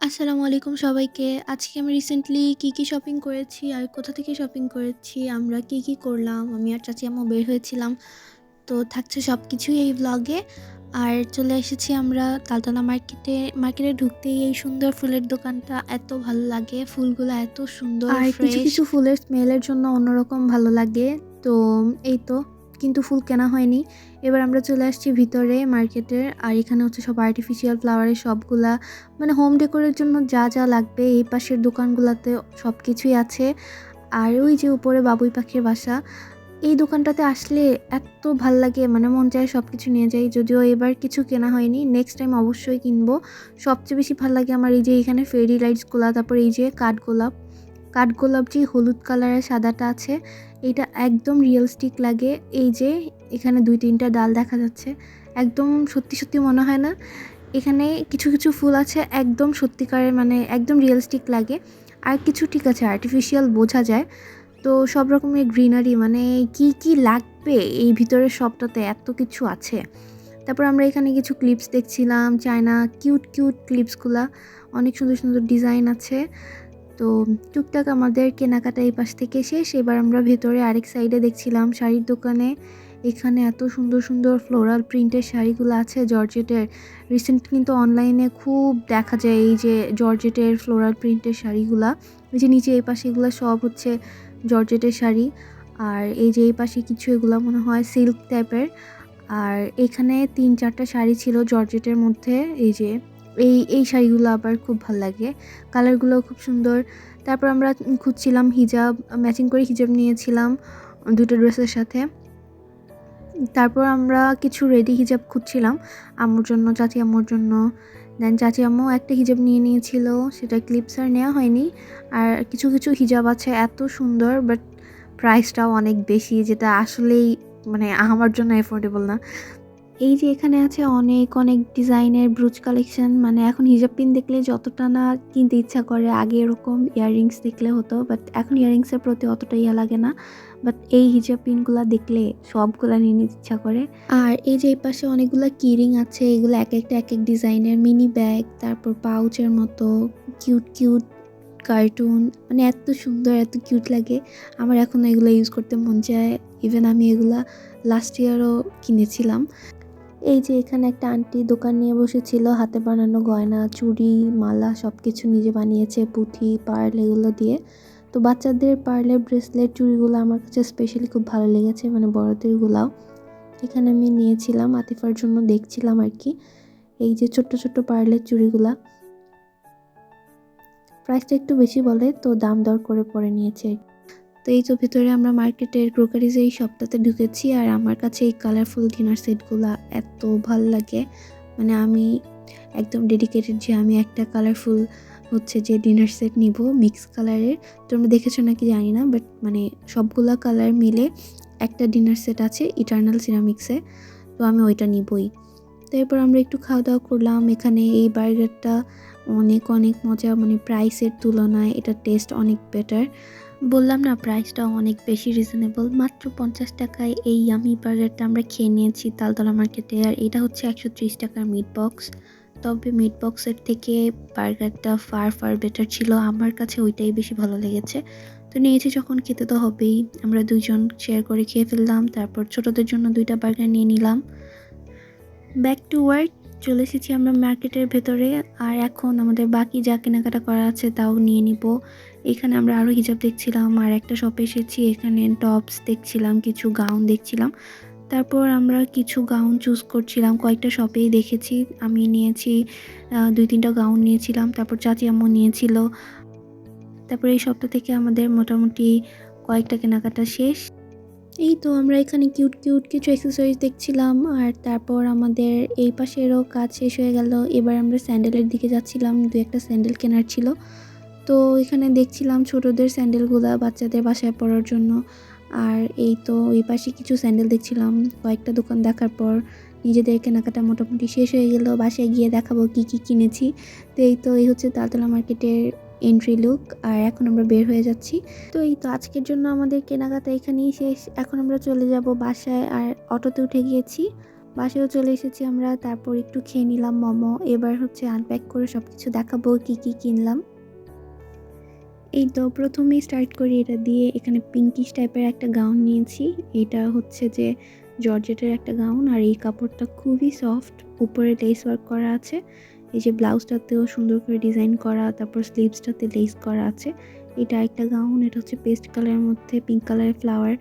আসসালামু আলাইকুম সবাইকে। আজকে আমি রিসেন্টলি কী, কী শপিং করেছি আর কোথা থেকে শপিং করেছি, আমরা কী, কী করলাম, আমি আর চাচি আম্মু বের হয়েছিলাম। তো থাকছে সব কিছুই এই ব্লগে আর চলে এসেছি আমরা তালতলা মার্কেটে। মার্কেটে ঢুকতেই এই সুন্দর ফুলের দোকানটা এত ভালো লাগে। ফুলগুলো এত সুন্দর আর কিছু, কিছু ফুলের স্মেলের জন্য অন্যরকম ভালো লাগে। তো এই তো কিন্তু ফুল কেনা হয়নি। এবার আমরা চলে আসছি ভিতরে মার্কেটের। আর এখানে হচ্ছে সব আর্টিফিশিয়াল ফ্লাওয়ারের সবগুলা মানে হোম ডেকোরের জন্য যা, যা লাগবে এই পাশের দোকানগুলাতে সবকিছুই আছে। আর ওই যে উপরে বাবুই পাখির বাসা। এই দোকানটাতে আসলে এত ভালো লাগে মানে মন চায় সব কিছু নিয়ে যাই। যদিও এবার কিছু কেনা হয়নি। নেক্সট টাইম অবশ্যই কিনবো। সবচেয়ে বেশি ভালো লাগে আমার এই যে এখানে ফেরি লাইটসগুলা, তারপর এই যে কাঠগোলাপ। কাঠগোলাপ যে হলুদ কালারের সাদাটা আছে, এটা একদম রিয়ালিস্টিক লাগে। এই যে এখানে ২-৩ টা ডাল দেখা যাচ্ছে। একদম সত্যি, সত্যি মনে হয় না? এখানে কিছু, কিছু ফুল আছে একদম সত্যিকারের মানে একদম রিয়ালিস্টিক লাগে। আর কিছু ঠিক আছে আর্টিফিশিয়াল বোঝা যায়। তো সব রকমের গ্রিনারি মানে কি, কি লাগবে এই ভিতরের সবটাতে এত কিছু আছে। তারপর আমরা এখানে কিছু ক্লিপস দেখছিলাম, চায়না কিউট, কিউট ক্লিপসগুলা। অনেক সুন্দর, সুন্দর ডিজাইন আছে। তো টুকটাক আমাদের কেনাকাটা এই পাশ থেকে শেষ। এবার আমরা ভেতরে আরেক সাইডে দেখছিলাম শাড়ির দোকানে। এখানে এত সুন্দর, সুন্দর ফ্লোরাল প্রিন্টের শাড়িগুলো আছে জর্জেটের। রিসেন্ট কিন্তু অনলাইনে খুব দেখা যায় এই যে জর্জেটের ফ্লোরাল প্রিন্টের শাড়িগুলা। এই যে নিচে এই পাশে এগুলা সব হচ্ছে জর্জেটের শাড়ি। আর এই যে এই পাশে কিছু এগুলা মনে হয় সিল্ক টাইপের। আর এখানে ৩-৪ টা শাড়ি ছিল জর্জেটের মধ্যে। এই যে এই, এই শাড়িগুলো আবার খুব ভালো লাগে। কালারগুলোও খুব সুন্দর। তারপর আমরা খুঁজছিলাম হিজাব, ম্যাচিং করে হিজাব নিয়েছিলাম দুটো ড্রেসের সাথে। তারপর আমরা কিছু রেডি হিজাব খুঁজছিলাম আম্মুর জন্য, চাচি আম্মুর জন্য। দেন চাচি আম্মু একটা হিজাব নিয়ে নিয়েছিল। সেটা ক্লিপস আর নেওয়া হয়নি। আর কিছু, কিছু হিজাব আছে এত সুন্দর বাট প্রাইসটাও অনেক বেশি যেটা আসলেই মানে আমার জন্য এফোর্ডেবল না। এই যে এখানে আছে অনেক, অনেক ডিজাইনের ব্রুজ কালেকশন। মানে এখন হিজাব পিন দেখলে যতটা না কিনতে ইচ্ছা করে আগে এরকম ইয়াররিংস দেখলে হতো। বাট এখন ইয়াররিংসের প্রতি অতটা ইয়া লাগে না। বাট এই হিজাব পিনগুলা দেখলে সবগুলা নিয়ে নিতে ইচ্ছা করে। আর এই যে এই পাশে অনেকগুলো কিরিং আছে। এগুলো এক একটা একেকটা একেক ডিজাইনের মিনি ব্যাগ, তারপর পাউচের মতো কিউট, কিউট কার্টুন মানে এত সুন্দর, এত কিউট লাগে। আমার এখনও এগুলো ইউজ করতে মন চায়। ইভেন আমি এগুলা লাস্ট ইয়ারও কিনেছিলাম। এই যে এখানে একটা আন্টি দোকান নিয়ে বসেছিল। হাতে বানানো গয়না, চুড়ি, মালা সব কিছু নিজে বানিয়েছে। পুঁথি, পার্ল এগুলো দিয়ে। তো বাচ্চাদের পার্লের ব্রেসলেট, চুড়িগুলো আমার কাছে স্পেশালি খুব ভালো লেগেছে মানে বড়দেরগুলাও। এখানে আমি নিয়েছিলাম আতিফার জন্য দেখছিলাম আর কি এই যে ছোট্ট, ছোট্ট পার্লের চুড়িগুলা। প্রাইসটা একটু বেশি বলে তো দাম দর করে পরে নিয়েছি। তো এই তো ভেতরে আমরা মার্কেটের গ্রোসারিজ এই শপটাতে ঢুকেছি। আর আমার কাছে এই কালারফুল ডিনার সেটগুলা এত ভালো লাগে। মানে আমি একদম ডেডিকেটেড যে আমি একটা কালারফুল হচ্ছে যে ডিনার সেট নিবো মিক্স কালারের। তোমরা দেখেছ নাকি জানি না। বাট মানে সবগুলা কালার মিলে একটা ডিনার সেট আছে ইটারনাল সিরামিক্সে। তো আমি ওইটা নিবই তো এরপর আমরা একটু খাওয়া-দাওয়া করলাম। এখানে এই বার্গারটা অনেক, অনেক মজা মানে প্রাইসের তুলনায় এটার টেস্ট অনেক বেটার। বললাম না প্রাইসটা অনেক বেশি রিজনেবল। মাত্র পঞ্চাশ টাকায় এই ইয়াম্মি বার্গারটা আমরা খেয়ে নিয়েছি তালতলা মার্কেটে। আর এটা হচ্ছে ৳১৩০ টাকার মিট বক্স। তবে মিট বক্সের থেকে বার্গারটা ফার, ফার বেটার ছিল। আমার কাছে ওইটাই বেশি ভালো লেগেছে। তো নিয়েছি যখন খেতে তো হবেই। আমরা ২ জন শেয়ার করে খেয়ে ফেললাম। তারপর ছোটদের জন্য দুইটা বার্গার নিয়ে নিলাম। ব্যাক টু ওয়ার্ক চলে এসেছি আমরা মার্কেটের ভেতরে। আর এখন আমাদের বাকি যা কেনাকাটা করা আছে তাও নিয়ে নিবো। এখানে আমরা আরও হিজাব দেখছিলাম। আর একটা শপে এসেছি এখানে টপস দেখছিলাম, কিছু গাউন দেখছিলাম। তারপর আমরা কিছু গাউন চুজ করছিলাম। কয়েকটা শপেই দেখেছি। আমি নিয়েছি দুই ২-৩ গাউন নিয়েছিলাম। তারপর চাচি আম্মু নিয়েছিল। তারপর এই সপ্তাহ থেকে আমাদের মোটামুটি কয়েকটা কেনাকাটা শেষ। এই তো আমরা এখানে কিউট, কিউট কিছু অ্যাক্সেসরিজ দেখছিলাম। আর তারপর আমাদের এই পাশেরও কাজ শেষ হয়ে গেল। এবার আমরা স্যান্ডেলের দিকে যাচ্ছিলাম। দু একটা স্যান্ডেল কেনার ছিল। তো এখানে দেখছিলাম ছোটদের স্যান্ডেলগুলো বাচ্চাদের বাসায় পরার জন্য। আর এই তো এই পাশে কিছু স্যান্ডেল দেখছিলাম। কয়েকটা দোকান দেখার পর নিজেদের কেনাকাটা মোটামুটি শেষ হয়ে গেল। বাসায় গিয়ে দেখাবো কী, কী কিনেছি। তো এই তো এই হচ্ছে তালতলা মার্কেটের এন্ট্রি লুক। আর এখন আমরা বের হয়ে যাচ্ছি। তো এই তো আজকের জন্য আমাদের কেনাকাটা এখানেই শেষ। এখন আমরা চলে যাব বাসায়। আর অটোতে উঠে গিয়েছি। বাসায়ও চলে এসেছি আমরা তারপর একটু খেয়ে নিলাম মোমো এবার হচ্ছে আনপ্যাক করে সব কিছু দেখাবো কী কী কিনলাম এই তো প্রথমেই স্টার্ট করি এটা দিয়ে। এখানে পিঙ্কিশ টাইপের একটা গাউন নিয়েছি। এটা হচ্ছে যে জর্জেটের একটা গাউন আর এই কাপড়টা খুবই সফট উপরে লেস ওয়ার্ক করা আছে। এই যে ব্লাউজটাতেও সুন্দর করে ডিজাইন করা, তারপর স্লিভসটাতে লেস করা আছে। এটা একটা গাউন এটা হচ্ছে পেস্ট কালারের মধ্যে পিঙ্ক কালারের ফ্লাওয়ার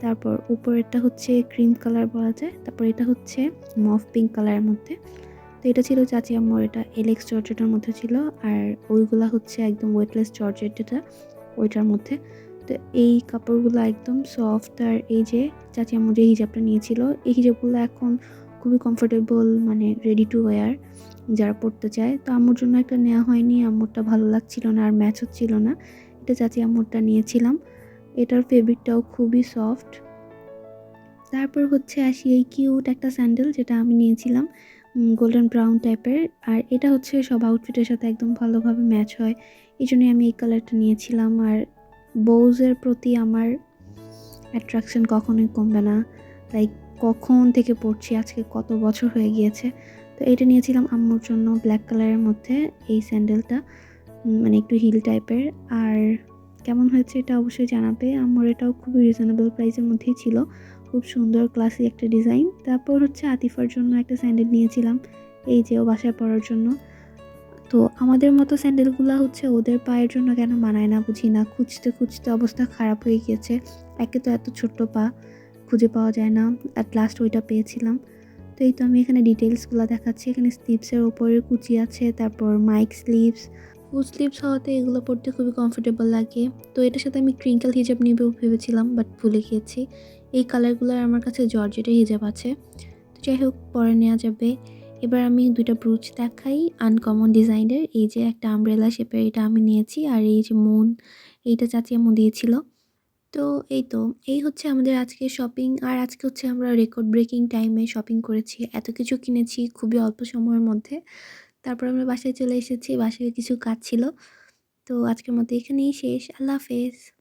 তারপর উপরেরটা হচ্ছে ক্রিম কালার বলা যায়। তারপর এটা হচ্ছে মফ পিঙ্ক কালারের মধ্যে। তো এটা ছিল চাচি আম্মুর এটা এলেক্স জর্জেটের মধ্যে ছিল আর ওইগুলা হচ্ছে একদম ওয়েটলেস জর্জেট যেটা ওইটার মধ্যে। তো এই কাপড়গুলো একদম সফট আর এই যে চাচি আম্মু যে হিজাবটা নিয়েছিল, এই হিজাবগুলো এখন খুবই কমফোর্টেবল মানে রেডি টু ওয়্যার যারা পড়তে চায়। তো আম্মুর জন্য একটা নেওয়া হয়নি, আম্মুরটা ভালো লাগছিল না আর ম্যাচ হচ্ছিল না। এটা চাচি আম্মুরটা নিয়েছিলাম। এটার ফেব্রিকটাও খুবই সফট তারপর হচ্ছে আসি এই কিউট একটা স্যান্ডেল যেটা আমি নিয়েছিলাম। গোল্ডেন ব্রাউন টাইপের আর এটা হচ্ছে সব আউটফিটের সাথে একদম ভালোভাবে ম্যাচ হয়। এই জন্যই আমি এই কালারটা নিয়েছিলাম। আর বোউজের প্রতি আমার অ্যাট্রাকশন কখনোই কমবে না। তাই কখন থেকে পড়ছি, আজকে কত বছর হয়ে গিয়েছে। তো এটা নিয়েছিলাম আম্মুর জন্য ব্ল্যাক কালারের মধ্যে এই স্যান্ডেলটা মানে একটু হিল টাইপের আর কেমন হয়েছে এটা অবশ্যই জানাবে। আমার এটাও খুবই রিজনেবল প্রাইসের মধ্যেই ছিল। খুব সুন্দর ক্লাসি একটা ডিজাইন তারপর হচ্ছে আতিফার জন্য একটা স্যান্ডেল নিয়েছিলাম, এই যে ও বাসায় পরার জন্য। তো আমাদের মতো স্যান্ডেলগুলো হচ্ছে ওদের পায়ের জন্য কেন বানায় না বুঝি না। খুঁজতে খুঁজতে অবস্থা খারাপ হয়ে গিয়েছে। একে তো এত ছোট্ট পা, খুঁজে পাওয়া যায় না। অ্যাট লাস্ট ওইটা পেয়েছিলাম। তো এই তো আমি এখানে ডিটেলসগুলো দেখাচ্ছি। এখানে স্লিপসের ওপরে কুচি আছে, তারপর মাইক স্লিভস ফুল স্লিভস হওয়াতে এগুলো পরতে খুবই কমফোর্টেবল লাগে। তো এটার সাথে আমি ক্রিঙ্কেল হিজাব নিবেও ভেবেছিলাম বাট ভুলে গিয়েছি। এই কালারগুলোর আমার কাছে জর্জেটের হিজাব আছে। তো যাই হোক পরে নেওয়া যাবে। এবার আমি দুইটা ব্রুচ দেখাই আনকমন ডিজাইনের। এই যে একটা আমব্রেলা শেপের এটা আমি নিয়েছি আর এই যে মুন এইটা চাচি আমু দিয়েছিল। তো এই তো, এই হচ্ছে আমাদের আজকে শপিং আর আজকে হচ্ছে আমরা রেকর্ড ব্রেকিং টাইমে শপিং করেছি। এত কিছু কিনেছি খুবই অল্প সময়ের মধ্যে। তারপর আমরা বাসায় চলে এসেছি, বাসায় কিছু কাজ ছিল। তো আজকের মতো এখানেই শেষ। আল্লাহ হাফেজ।